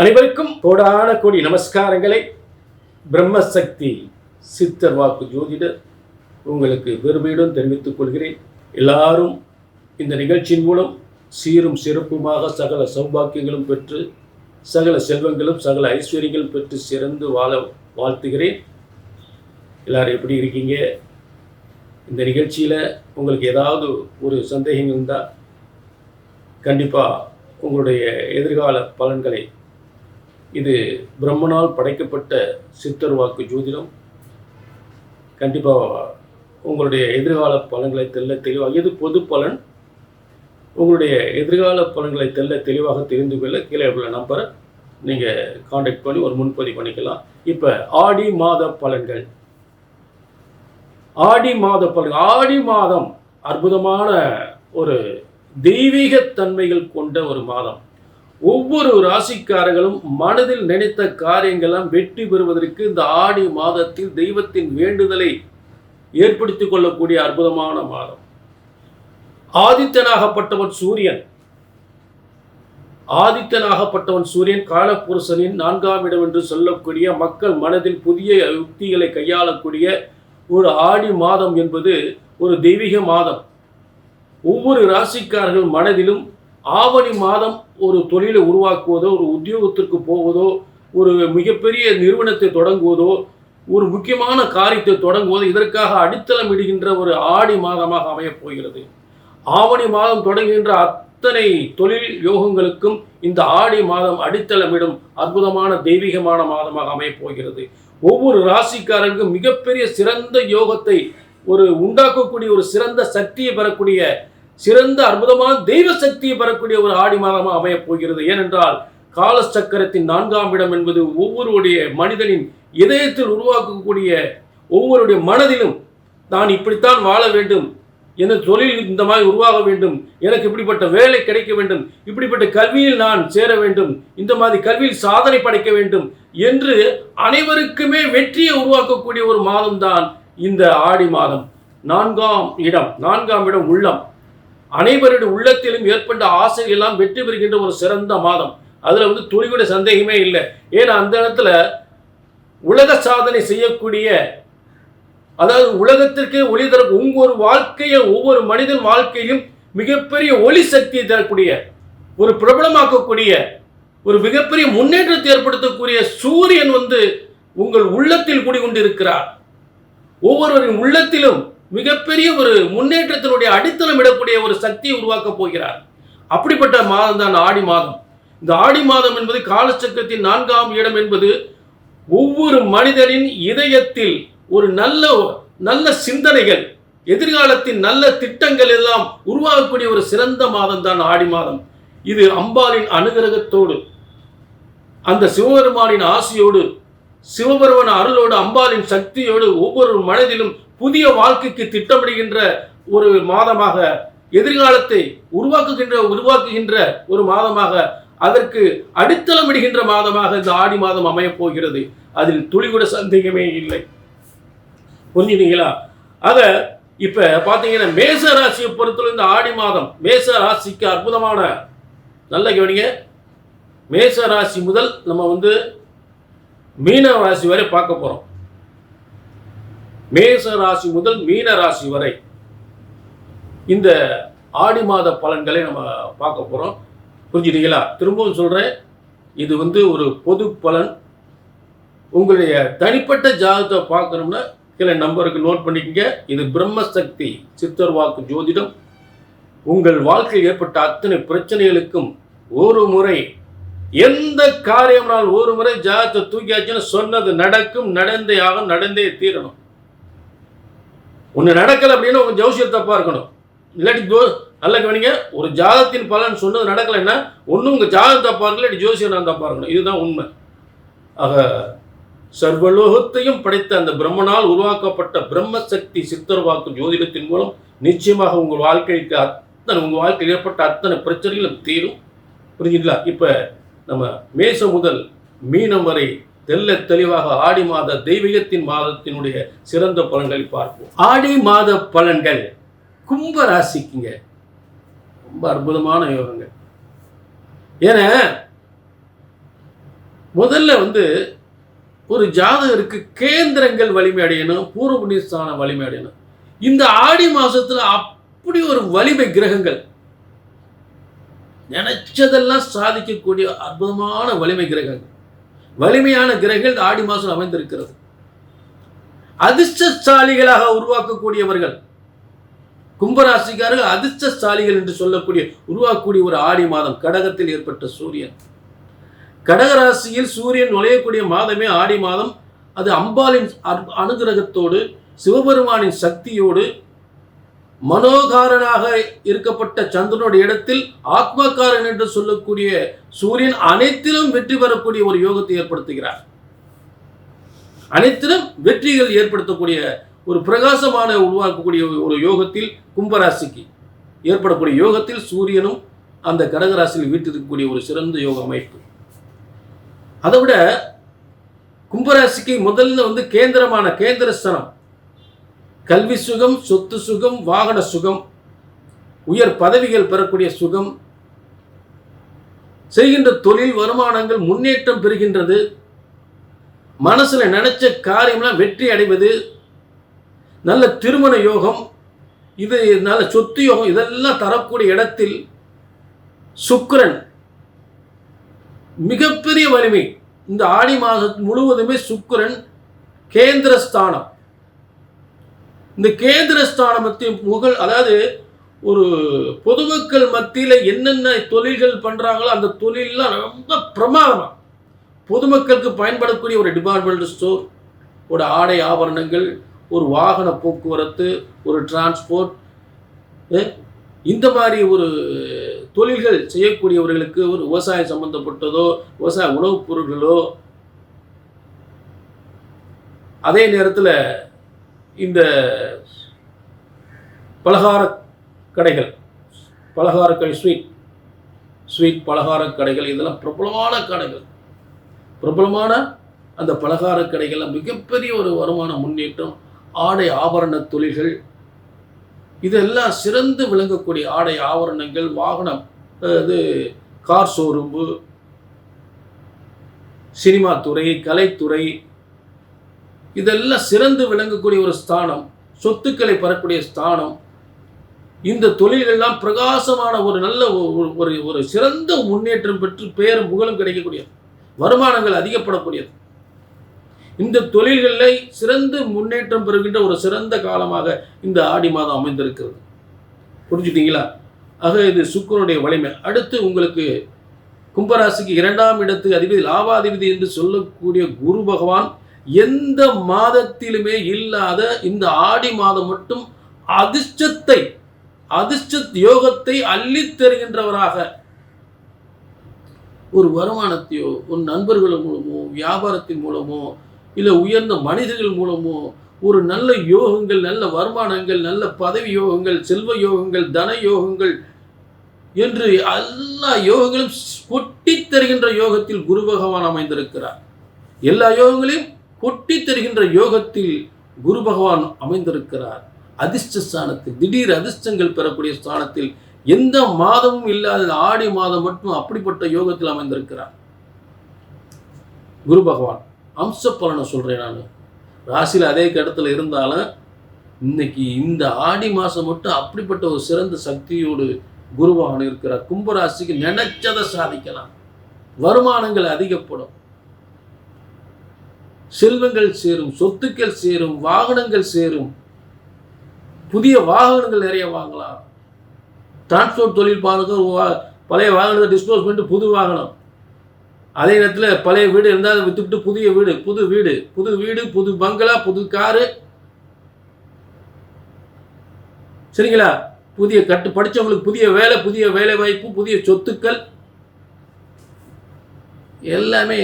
அனைவருக்கும் கோடான கோடி நமஸ்காரங்களை. பிரம்மசக்தி சித்தர் வாக்கு ஜோதிடர் உங்களுக்கு பெருமையுடன் தெரிவித்துக் கொள்கிறேன். எல்லாரும் இந்த நிகழ்ச்சியின் மூலம் சீரும் சிறப்புமாக சகல சௌபாக்கியங்களும் பெற்று சகல செல்வங்களும் சகல ஐஸ்வர்யங்களும் பெற்று சிறந்து வாழ வாழ்த்துகிறேன். எல்லாரும் எப்படி இருக்கீங்க? இந்த நிகழ்ச்சியில் உங்களுக்கு ஏதாவது ஒரு சந்தேகம் இருந்தால் கண்டிப்பாக உங்களுடைய எதிர்கால பலன்களை இது பிரம்மனால் படைக்கப்பட்ட சித்தர் வாக்கு ஜோதிடம். கண்டிப்பாக உங்களுடைய எதிர்கால பலன்களை தெல்ல தெளிவாக இது பொது பலன். உங்களுடைய எதிர்கால பலன்களை தெல்ல தெளிவாக தெரிந்து கொள்ள கீழே உள்ள நம்பரை நீங்கள் காண்டாக்ட் பண்ணி ஒரு முன்பதிவு பண்ணிக்கலாம். இப்போ ஆடி மாத பலன்கள். ஆடி மாத பலன் ஆடி மாதம் அற்புதமான ஒரு தெய்வீகத்தன்மைகள் கொண்ட ஒரு மாதம். ஒவ்வொரு ராசிக்காரர்களும் மனதில் நினைத்த காரியங்களெல்லாம் வெற்றி பெறுவதற்கு இந்த ஆடி மாதத்தில் தெய்வத்தின் வேண்டுதலை ஏற்படுத்திக் கொள்ளக்கூடிய அற்புதமான மாதம். ஆதித்தனாகப்பட்டவன் சூரியன். ஆதித்தனாகப்பட்டவன் சூரியன் காலப்புருஷனின் நான்காம் இடம் என்று சொல்லக்கூடிய மக்கள் மனதில் புதிய யுக்திகளை கையாளக்கூடிய ஒரு ஆடி மாதம் என்பது ஒரு தெய்வீக மாதம். ஒவ்வொரு ராசிக்காரர்கள் மனதிலும் ஆவணி மாதம் ஒரு தொழிலை உருவாக்குவதோ ஒரு உத்தியோகத்திற்கு போவதோ ஒரு மிகப்பெரிய நிறுவனத்தை தொடங்குவதோ ஒரு முக்கியமான காரியத்தை தொடங்குவதோ இதற்காக அடித்தளம் இடுகின்ற ஒரு ஆடி மாதமாக அமையப் போகிறது. ஆவணி மாதம் தொடங்குகின்ற அத்தனை தொழில் யோகங்களுக்கும் இந்த ஆடி மாதம் அடித்தளமிடும் அற்புதமான தெய்வீகமான மாதமாக அமையப் போகிறது. ஒவ்வொரு ராசிக்காரருக்கும் மிகப்பெரிய சிறந்த யோகத்தை ஒரு உண்டாக்கக்கூடிய ஒரு சிறந்த சக்தியை பெறக்கூடிய சிறந்த அற்புதமான தெய்வ சக்தியை பெறக்கூடிய ஒரு ஆடி மாதமாக அமையப் போகிறது. ஏனென்றால் காலச்சக்கரத்தின் நான்காம் இடம் என்பது ஒவ்வொருடைய மனிதனின் இதயத்தில் உருவாக்கக்கூடிய ஒவ்வொருடைய மனதிலும் நான் இப்படித்தான் வாழ வேண்டும் எனது தொழில் இந்த மாதிரி உருவாக வேண்டும் எனக்கு இப்படிப்பட்ட வேலை கிடைக்க வேண்டும் இப்படிப்பட்ட கல்வியில் நான் சேர வேண்டும் இந்த மாதிரி கல்வியில் சாதனை படைக்க வேண்டும் என்று அனைவருக்குமே வெற்றியை உருவாக்கக்கூடிய ஒரு மாதம் தான் இந்த ஆடி மாதம். நான்காம் இடம் நான்காம் இடம் உள்ளம். அனைவருடைய உள்ளத்திலும் ஏற்பட்ட ஆசையெல்லாம் வெற்றி பெறுகின்ற ஒரு சிறந்த மாதம். அதில் வந்து துளிவிட சந்தேகமே இல்லை. ஏன்னா அந்த இடத்துல உலக சாதனை செய்யக்கூடிய அதாவது உலகத்திற்கே ஒளி தர ஒவ்வொரு வாழ்க்கையை ஒவ்வொரு மனிதன் வாழ்க்கையிலும் மிகப்பெரிய ஒளி சக்தியை தரக்கூடிய ஒரு பிரபலமாக்கக்கூடிய ஒரு மிகப்பெரிய முன்னேற்றத்தை ஏற்படுத்தக்கூடிய சூரியன் வந்து உங்கள் உள்ளத்தில் குடிகொண்டிருக்கிறார். ஒவ்வொருவரின் உள்ளத்திலும் மிகப்பெரிய ஒரு முன்னேற்றத்தினுடைய அடித்தளம் இடக்கூடிய ஒரு சக்தியை உருவாக்கப் போகிறார். அப்படிப்பட்ட மாதம் தான் ஆடி மாதம். இந்த ஆடி மாதம் என்பது காலச்சக்கரத்தின் நான்காம் இடம் என்பது ஒவ்வொரு மனிதனின் இதயத்தில் ஒரு நல்ல நல்ல சிந்தனைகள் எதிர்காலத்தின் நல்ல திட்டங்கள் எல்லாம் உருவாகக்கூடிய ஒரு சிறந்த மாதம் தான் ஆடி மாதம். இது அம்பாளின் அனுகிரகத்தோடு அந்த சிவபெருமானின் ஆசையோடு சிவபெருமன் அருளோடு அம்பாலின் சக்தியோடு ஒவ்வொரு மனதிலும் புதிய வாழ்க்கைக்கு திட்டமிடுகின்ற ஒரு மாதமாக எதிர்காலத்தை உருவாக்குகின்ற உருவாக்குகின்ற ஒரு மாதமாக அதற்கு அடித்தளமிடுகின்ற மாதமாக இந்த ஆடி மாதம் அமையப் போகிறது. அதில் துளிகூட சந்தேகமே இல்லை. புரிஞ்சுட்டீங்களா ஆக இப்ப பாத்தீங்கன்னா மேச ராசியை பொறுத்தவரை இந்த ஆடி மாதம் மேச ராசிக்கு அற்புதமான நல்ல கவனிங்க. மேச ராசி முதல் நம்ம வந்து மீன ராசி வரை பார்க்க போகிறோம் மேச ராசி முதல் மீன ராசி வரை இந்த ஆடி மாத பலன்களை நம்ம பார்க்க போகிறோம் புரிஞ்சுட்டீங்களா? திரும்பவும் சொல்கிறேன் இது வந்து ஒரு பொது பலன். உங்களுடைய தனிப்பட்ட ஜாதகத்தை பார்க்கணும்னா கீழே நம்பருக்கு நோட் பண்ணிக்கங்க. இது பிரம்மசக்தி சித்தர் வாக்கு ஜோதிடம். உங்கள் வாழ்க்கையில் ஏற்பட்ட அத்தனை பிரச்சனைகளுக்கும் ஒரு முறை எந்த காரியம்னால் ஒரு முறை ஜாதத்தை தூக்கியாச்சுன்னு சொன்னது நடக்கும் நடந்தே ஆகும் நடந்தே தீரணும். ஒன்று நடக்கலை அப்படின்னா உங்கள் ஜோசியம் தப்பாக இருக்கணும். இல்லாட்டி ஜோ நல்ல கவனிங்க ஒரு ஜாதத்தின் பலன் சொன்னது நடக்கலைன்னா ஒன்றும் உங்கள் ஜாதம் தப்பாக இருக்கல இல்லாட்டி ஜோசியம் நான் தப்பாக இருக்கணும். இதுதான் உண்மை. ஆக சர்வலோகத்தையும் படைத்த அந்த பிரம்மனால் உருவாக்கப்பட்ட பிரம்மசக்தி சித்தர்வாக்கும் ஜோதிடத்தின் மூலம் நிச்சயமாக உங்கள் வாழ்க்கைக்கு அத்தனை உங்கள் வாழ்க்கையில் ஏற்பட்ட அத்தனை பிரச்சனைகளும் தீரும். புரிஞ்சுங்களா? இப்போ நம்ம மேசம் முதல் மீனம் வரை தெல்ல தெளிவாக ஆடி மாத தெய்வீகத்தின் மாதத்தினுடைய சிறந்த பலன்களை பார்ப்போம். ஆடி மாத பலன்கள் கும்ப ராசிக்குங்க. ரொம்ப அற்புதமான யோகங்கள் ஏன்னா முதல்ல வந்து ஒரு ஜாதகருக்கு கேந்திரங்கள் வலிமை அடையணும் பூர்வ புண்ணியஸ்தானம் வலிமை அடையணும். இந்த ஆடி மாதத்தில் அப்படி ஒரு வலிமை கிரகங்கள் நினைச்சதெல்லாம் சாதிக்கக்கூடிய அற்புதமான வலிமை கிரகங்கள். வலிமையான கிரகங்கள் ஆடி மாதம் அமைந்திருக்கிறது. அதிர்ஷ்டசாலிகளாக உருவாக்கக்கூடியவர்கள் கும்பராசிக்காரர்கள் அதிர்ஷ்டசாலிகள் என்று சொல்லக்கூடிய உருவாக்கக்கூடிய ஒரு ஆடி மாதம். கடகத்தில் ஏற்பட்ட சூரியன். கடகராசியில் சூரியன் நுழையக்கூடிய மாதமே ஆடி மாதம். அது அம்பாளின் அனுகிரகத்தோடு சிவபெருமானின் சக்தியோடு மனோகாரனாக இருக்கப்பட்ட சந்திரனுடைய இடத்தில் ஆத்மகாரன் என்று சொல்லக்கூடிய சூரியன் அனைத்திலும் வெற்றி பெறக்கூடிய ஒரு யோகத்தை ஏற்படுத்துகிறார். அனைத்திலும் வெற்றிகள் ஏற்படுத்தக்கூடிய ஒரு பிரகாசமான உருவாக்கக்கூடிய ஒரு யோகத்தில் கும்பராசிக்கு ஏற்படக்கூடிய யோகத்தில் சூரியனும் அந்த கடகராசியில் வீட்டிருக்கக்கூடிய ஒரு சிறந்த யோக அமைப்பு. அதை விட கும்பராசிக்கு முதல்ல வந்து கேந்திரமான கேந்திர ஸ்தனம் கல்வி சுகம் சொத்து சுகம் வாகன சுகம் உயர் பதவிகள் பெறக்கூடிய சுகம். செய்கின்ற தொழில் வருமானங்கள் முன்னேற்றம் பெறுகின்றது. மனசில் நினைச்ச காரியம்லாம் வெற்றி அடைவது நல்ல திருமண யோகம் இது நல்ல சொத்து யோகம் இதெல்லாம் தரக்கூடிய இடத்தில் சுக்கிரன் மிகப்பெரிய வலிமை. இந்த ஆடி மாதம் முழுவதுமே சுக்கிரன் கேந்திரஸ்தானம். இந்த கேந்திரஸ்தானமத்தின் புகழ் அதாவது ஒரு பொதுமக்கள் மத்தியில் என்னென்ன தொழில்கள் பண்ணுறாங்களோ அந்த தொழிலெலாம் ரொம்ப பிரமாதமாக பொதுமக்களுக்கு பயன்படக்கூடிய ஒரு டிபார்ட்மெண்ட் ஸ்டோர் ஒரு ஆடை ஆபரணங்கள் ஒரு வாகன போக்குவரத்து ஒரு டிரான்ஸ்போர்ட் இந்த மாதிரி ஒரு தொழில்கள் செய்யக்கூடியவர்களுக்கு ஒரு விவசாயம் சம்பந்தப்பட்டதோ விவசாய உணவுப் பொருட்களோ அதே நேரத்தில் இந்த பலகார கடைகள் பலகார கடை ஸ்வீட் ஸ்வீட் பலகார கடைகள் இதெல்லாம் பிரபலமான கடைகள். பிரபலமான அந்த பலகார கடைகள்லாம் மிகப்பெரிய ஒரு வருமான முன்னேற்றம் ஆடை ஆபரண தொழில்கள் இதெல்லாம் சிறந்து விளங்கக்கூடிய ஆடை ஆபரணங்கள் வாகனம் இது கார் ஷோரூம்பு சினிமா துறை கலைத்துறை இதெல்லாம் சிறந்து விளங்கக்கூடிய ஒரு ஸ்தானம் சொத்துக்களை பெறக்கூடிய ஸ்தானம். இந்த தொழிலெல்லாம் பிரகாசமான ஒரு நல்ல ஒரு- ஒரு சிறந்த முன்னேற்றம் பெற்று பேரும் புகழும் கிடைக்கக்கூடியது. வருமானங்கள் அதிகப்படக்கூடியது. இந்த தொழில்களில் சிறந்து முன்னேற்றம் பெறுகின்ற ஒரு சிறந்த காலமாக இந்த ஆடி மாதம் அமைந்திருக்கிறது. புரிஞ்சுட்டீங்களா? ஆக இது சுக்கரனுடைய வலிமை. அடுத்து உங்களுக்கு கும்பராசிக்கு இரண்டாம் இடத்து அதிபதி லாபாதிபதி என்று சொல்லக்கூடிய குரு பகவான் எந்த மாதத்திலுமே இல்லாத இந்த ஆடி மாதம் மட்டும் அதிர்ஷ்டத்தை அதிர்ஷ்ட யோகத்தை அள்ளித் தருகின்றவராக ஒரு வருமானத்தையோ ஒரு நண்பர்கள் மூலமோ வியாபாரத்தின் மூலமோ இல்லை உயர்ந்த மனிதர்கள் மூலமோ ஒரு நல்ல யோகங்கள் நல்ல வருமானங்கள் நல்ல பதவி யோகங்கள் செல்வ யோகங்கள் தன யோகங்கள் என்று எல்லா யோகங்களும் கொட்டித் தருகின்ற யோகத்தில் குரு பகவான் அமைந்திருக்கிறார். எல்லா யோகங்களையும் கொட்டித் தருகின்ற யோகத்தில் குரு பகவான் அமைந்திருக்கிறார். அதிர்ஷ்ட ஸ்தானத்தில் திடீர் அதிர்ஷ்டங்கள் பெறக்கூடிய ஸ்தானத்தில் எந்த மாதமும் இல்லாத ஆடி மாதம் மட்டும் அப்படிப்பட்ட யோகத்தில் அமைந்திருக்கிறார். குரு பகவான் அம்ச பலனை சொல்றேன் நான். ராசியில் அதே இடத்துல இருந்தாலும் இன்னைக்கு இந்த ஆடி மாசம் மட்டும் அப்படிப்பட்ட ஒரு சிறந்த சக்தியோடு குரு இருக்கிறார். கும்பராசிக்கு நினைச்சதை சாதிக்கலாம். வருமானங்கள் அதிகப்படும். செல்வங்கள் சேரும் சொத்துக்கள் சேரும் வாகனங்கள் சேரும். புதிய வாகனங்கள் நிறைய வாங்கலாம். டிரான்ஸ்போர்ட் தொழில் பாருங்க பழைய வாகனத்தை டிஸ்போஸ் பண்ணிட்டு புது வாகனம். அதே நேரத்தில் பழைய வீடு இருந்தால் அதை வித்துவிட்டு புதிய வீடு புது வீடு புது வீடு புது பங்களா புது காரு. சரிங்களா? புதிய கட்டு படிச்சவங்களுக்கு புதிய வேலை புதிய வேலை வாய்ப்பு புதிய சொத்துக்கள். எல்லாமே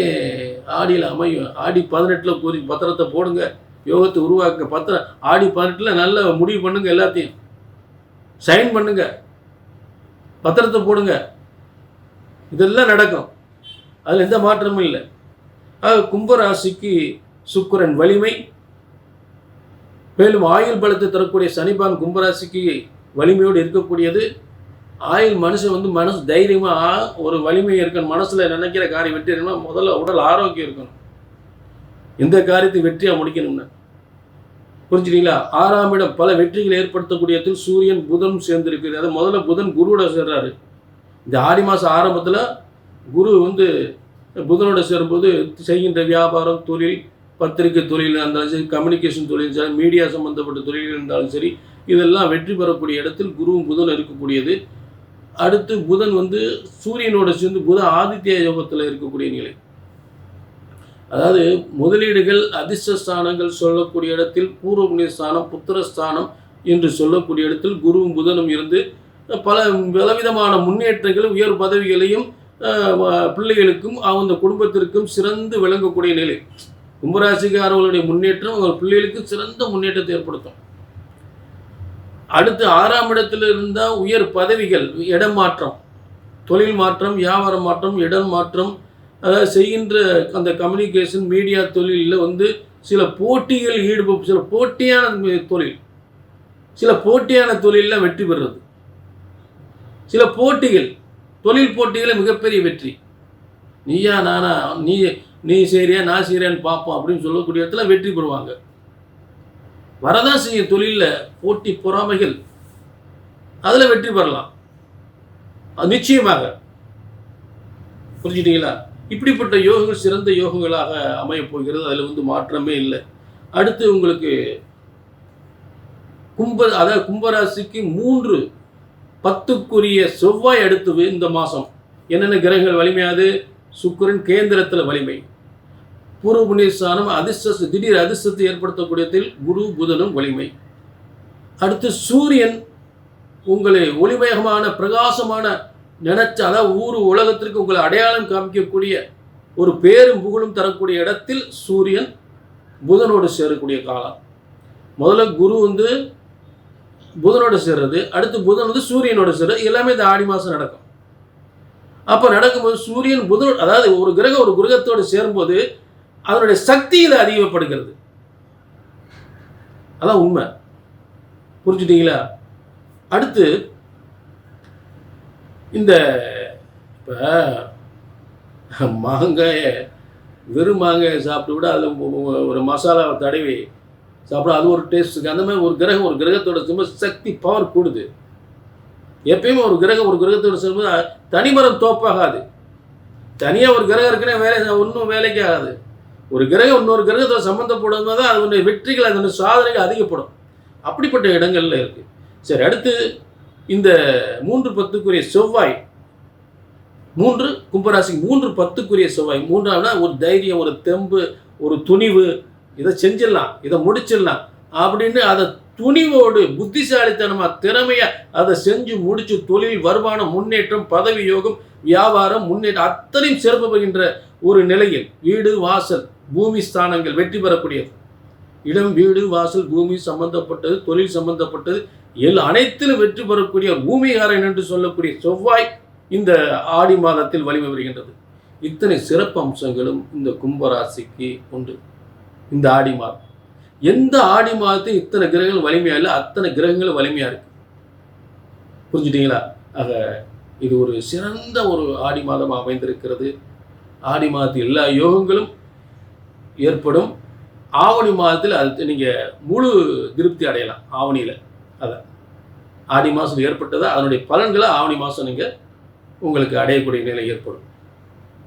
ஆடியில் அமையும். ஆடி பதினெட்டில் கூறி பத்திரத்தை போடுங்க. யோகத்தை உருவாக்க பத்திரம் ஆடி பதினெட்டில் நல்ல முடிவு பண்ணுங்க எல்லாத்தையும். சைன் பண்ணுங்க. பத்திரத்தை போடுங்க. இதெல்லாம் நடக்கும். அதில் எந்த மாற்றமும் இல்லை. ஆக கும்பராசிக்கு சுக்கரன் வலிமை. மேலும் ஆயுள் பலத்தை தரக்கூடிய சனிபான் கும்பராசிக்கு வலிமையோடு இருக்கக்கூடியது. ஆயில் மனுஷன் வந்து மனசு தைரியமாக ஒரு வலிமை இருக்கணும். மனசில் நினைக்கிற காரியம் வெற்றி இருக்கணும் முதல்ல உடல் ஆரோக்கியம் இருக்கணும். இந்த காரியத்தை வெற்றியாக முடிக்கணும்னு. புரிஞ்சுட்டீங்களா ஆறாம் இடம் பல வெற்றிகளை ஏற்படுத்தக்கூடியதில் சூரியன் புதன் சேர்ந்திருக்கிறது. அது முதல்ல புதன் குருவோட சேர்றாரு. இந்த ஆடி மாதம் ஆரம்பத்தில் குரு வந்து புதனோட சேரும்போது செய்கின்ற வியாபாரம் தொழில் பத்திரிகை தொழில் இருந்தாலும் சரி கம்யூனிகேஷன் தொழில் சரி மீடியா சம்பந்தப்பட்ட தொழில்கள் இருந்தாலும் சரி இதெல்லாம் வெற்றி பெறக்கூடிய இடத்தில் குருவும் புதன் இருக்கக்கூடியது. அடுத்து புதன் வந்து சூரியனோட சேர்ந்து புத ஆதித்ய யோகத்தில் இருக்கக்கூடிய நிலை. அதாவது முதலீடுகள் அதிர்ஷ்டஸ்தானங்கள் சொல்லக்கூடிய இடத்தில் பூர்வ ஸ்தானம் புத்திரஸ்தானம் என்று சொல்லக்கூடிய இடத்தில் குருவும் புதனும் இருந்து பல பலவிதமான முன்னேற்றங்களும் உயர் பதவிகளையும் பிள்ளைகளுக்கும் அந்த குடும்பத்திற்கும் சிறந்து விளங்கக்கூடிய நிலை. கும்பராசிக்காரர்களுடைய முன்னேற்றம் அவங்க பிள்ளைகளுக்கு சிறந்த முன்னேற்றத்தை ஏற்படுத்தும். அடுத்து ஆறாம் இடத்துல இருந்தால் உயர் பதவிகள் இடம் மாற்றம் தொழில் மாற்றம் வியாபார மாற்றம் இடம் மாற்றம் அதாவது செய்கின்ற அந்த கம்யூனிகேஷன் மீடியா தொழிலில் வந்து சில போட்டிகள் ஈடுப சில போட்டியான தொழில் சில போட்டியான தொழிலில் வெற்றி பெறுறது. சில போட்டிகள் தொழில் போட்டிகளில் மிகப்பெரிய வெற்றி. நீயா நானா நீ நீ செய்கிறியா நான் செய்கிறேன்னு பார்ப்போம் அப்படின்னு சொல்லக்கூடிய இடத்துல வெற்றி பெறுவாங்க. வரதான் செய்யும் தொழிலில் போட்டி பொறாமைகள் அதில் வெற்றி பெறலாம். அது நிச்சயமாக. புரிஞ்சுட்டீங்களா? இப்படிப்பட்ட யோகங்கள் சிறந்த யோகங்களாக அமையப் போகிறது. அதில் வந்து மாற்றமே இல்லை. அடுத்து உங்களுக்கு கும்ப அதாவது கும்பராசிக்கு மூன்று பத்துக்குரிய செவ்வாய் அடுத்து இந்த மாதம் என்னென்ன கிரகங்கள் வலிமையாது? சுக்கிரன் கேந்திரத்தில் வலிமை. பூர்வ புண்ணியஸ்தானம் அதிர்ஷ்ட திடீர் அதிர்ஷ்டத்தை ஏற்படுத்தக்கூடியதில் குரு புதனும் வலிமை. அடுத்து சூரியன் உங்களை ஒளிமயமான பிரகாசமான நினைச்ச அதாவது ஊர் உலகத்திற்கு உங்களை அடையாளம் காமிக்கக்கூடிய ஒரு பேரும் புகழும் தரக்கூடிய இடத்தில் சூரியன் புதனோடு சேரக்கூடிய காலம். முதல்ல குரு வந்து புதனோடு சேர்றது அடுத்து புதன் வந்து சூரியனோடு சேர்றது எல்லாமே இந்த ஆடி மாதம் நடக்கும். அப்போ நடக்கும்போது சூரியன் புதன் அதாவது ஒரு கிரகம் ஒரு கிரகத்தோடு சேரும்போது அதனுடைய சக்தி இதை அதிகப்படுகிறது. அதான் உண்மை. புரிஞ்சுட்டீங்களா? அடுத்து இந்த இப்போ மாங்காயை வெறும் மாங்காயை சாப்பிட்டு விட அதில் ஒரு மசாலாவை தடவி சாப்பிட அது ஒரு டேஸ்ட் இருக்குது அந்த மாதிரி ஒரு கிரகம் ஒரு கிரகத்தோட சும்மா சக்தி பவர் கூடுது. எப்பயுமே ஒரு கிரகம் ஒரு கிரகத்தோட சொல்லும்போது தனிமரம் தோப்பாகாது. தனியாக ஒரு கிரகம் இருக்குன்னா வேலை ஒன்றும் வேலைக்கு ஆகாது. ஒரு கிரகம் இன்னொரு கிரகத்தை சம்மந்தப்படும் போது தான் அதனுடைய வெற்றிகள் அதனுடைய சாதனைகள் அதிகப்படும். அப்படிப்பட்ட இடங்கள்ல இருக்கு. சரி அடுத்து இந்த மூன்று பத்துக்குரிய செவ்வாய். மூன்று கும்பராசிக்கு மூன்று பத்துக்குரிய செவ்வாய். மூன்றாவதுனா ஒரு தைரியம் ஒரு தெம்பு ஒரு துணிவு. இதை செஞ்சிடலாம் இதை முடிச்சிடலாம். அப்படின்னு அதை துணிவோடு புத்திசாலித்தனமாக திறமையாக அதை செஞ்சு முடிச்சு தொழில் வருமானம் முன்னேற்றம் பதவி யோகம் வியாபாரம் முன்னேற்றம் அத்தனையும் சிறப்பு பெறுகின்ற ஒரு நிலையில் வீடு வாசல் பூமி ஸ்தானங்கள் வெற்றி பெறக்கூடியது. இடம் வீடு வாசல் பூமி சம்பந்தப்பட்டது தொழில் சம்பந்தப்பட்டது எல் அனைத்திலும் வெற்றி பெறக்கூடிய பூமிகாரன் என்று சொல்லக்கூடிய செவ்வாய் இந்த ஆடி மாதத்தில் வலிமை வருகின்றது இத்தனை சிறப்பு அம்சங்களும் இந்த கும்பராசிக்கு உண்டு. இந்த ஆடி மாதம். எந்த ஆடி மாதத்தையும் இத்தனை கிரகங்கள் வலிமையாக இல்லை அத்தனை கிரகங்களும் வலிமையாக இருக்கு. புரிஞ்சுட்டீங்களா? ஆக இது ஒரு சிறந்த ஒரு ஆடி மாதம் அமைந்திருக்கிறது. ஆடி மாதத்தில் எல்லா யோகங்களும் ஏற்படும். ஆவணி மாதத்தில் அது நீங்கள் முழு திருப்தி அடையலாம் ஆவணியில். அதை. ஆடி மாதம் ஏற்பட்டதா அதனுடைய பலன்களை ஆவணி மாதம் நீங்கள் உங்களுக்கு அடையக்கூடிய நிலை ஏற்படும்.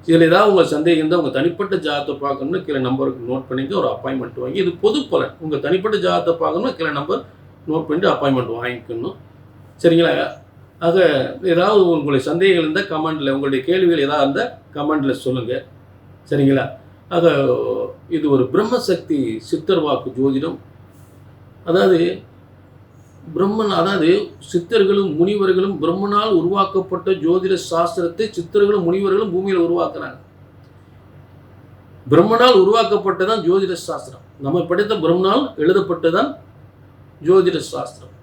இதில் ஏதாவது உங்கள் சந்தேகம் இருந்தால் உங்கள் தனிப்பட்ட ஜாதத்தை பார்க்கணும்னு கீழே நம்பருக்கு நோட் பண்ணிட்டு ஒரு அப்பாயின்மெண்ட் வாங்கி இது பொது பலன். உங்கள் தனிப்பட்ட ஜாதத்தை பார்க்கணும்னா கீழே நம்பர் நோட் பண்ணிட்டு அப்பாயின்மெண்ட் வாங்கிக்கணும். சரிங்களா? ஆக ஏதாவது உங்களுடைய சந்தேகங்கள் இருந்தால் கமெண்டில் உங்களுடைய கேள்விகள் ஏதாவது இருந்தால் கமெண்டில் சொல்லுங்கள் சரிங்களா? ஆக இது ஒரு பிரம்மசக்தி சித்தர் வாக்கு ஜோதிடம். அதாவது பிரம்மன் அதாவது சித்தர்களும் முனிவர்களும் பிரம்மனால் உருவாக்கப்பட்ட ஜோதிட சாஸ்திரத்தை சித்தர்களும் முனிவர்களும் பூமியில் உருவாக்குறாங்க. பிரம்மனால் உருவாக்கப்பட்டதான் ஜோதிட சாஸ்திரம். நம்ம படித்த பிரம்மனால் எழுதப்பட்டதான் ஜோதிட சாஸ்திரம்.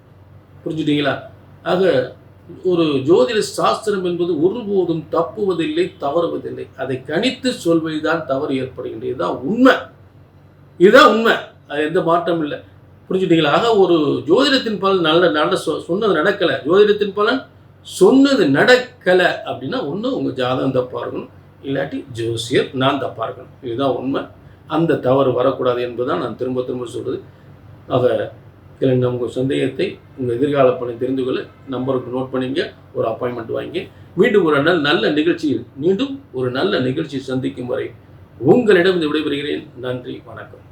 புரிஞ்சுட்டீங்களா? ஆக ஒரு ஜோதிட சாஸ்திரம் என்பது ஒருபோதும் தப்புவதில்லை தவறுவதில்லை. அதை கணித்து சொல்வதுதான் தவறு ஏற்படுகின்றது இதுதான் உண்மை. இதுதான் உண்மை. அது எந்த மாற்றம் இல்லை. புரிஞ்சுட்டீங்களா? ஆக ஒரு ஜோதிடத்தின் பலன் நல்ல நல்ல சொ- சொன்னது நடக்கலை. ஜோதிடத்தின் பலன் சொன்னது நடக்கலை அப்படின்னா ஒன்று உங்கள் ஜாதகம் தப்பாக இருக்கணும் இல்லாட்டி ஜோசியர் நான் தப்பாக இருக்கணும் இதுதான் உண்மை. அந்த தவறு வரக்கூடாது என்பதுதான் நான் திரும்ப திரும்ப சொல்கிறது அதை இதில் உங்கள் சந்தேகத்தை உங்கள் எதிர்கால பணி தெரிந்து கொள்ள நம்பருக்கு நோட் பண்ணிங்க ஒரு அப்பாயின்மெண்ட் வாங்கி மீண்டும் ஒரு நல்ல நல்ல நிகழ்ச்சியில் மீண்டும் ஒரு நல்ல நிகழ்ச்சி சந்திக்கும் வரை உங்களிடம் விடைபெறுகிறேன். நன்றி வணக்கம்.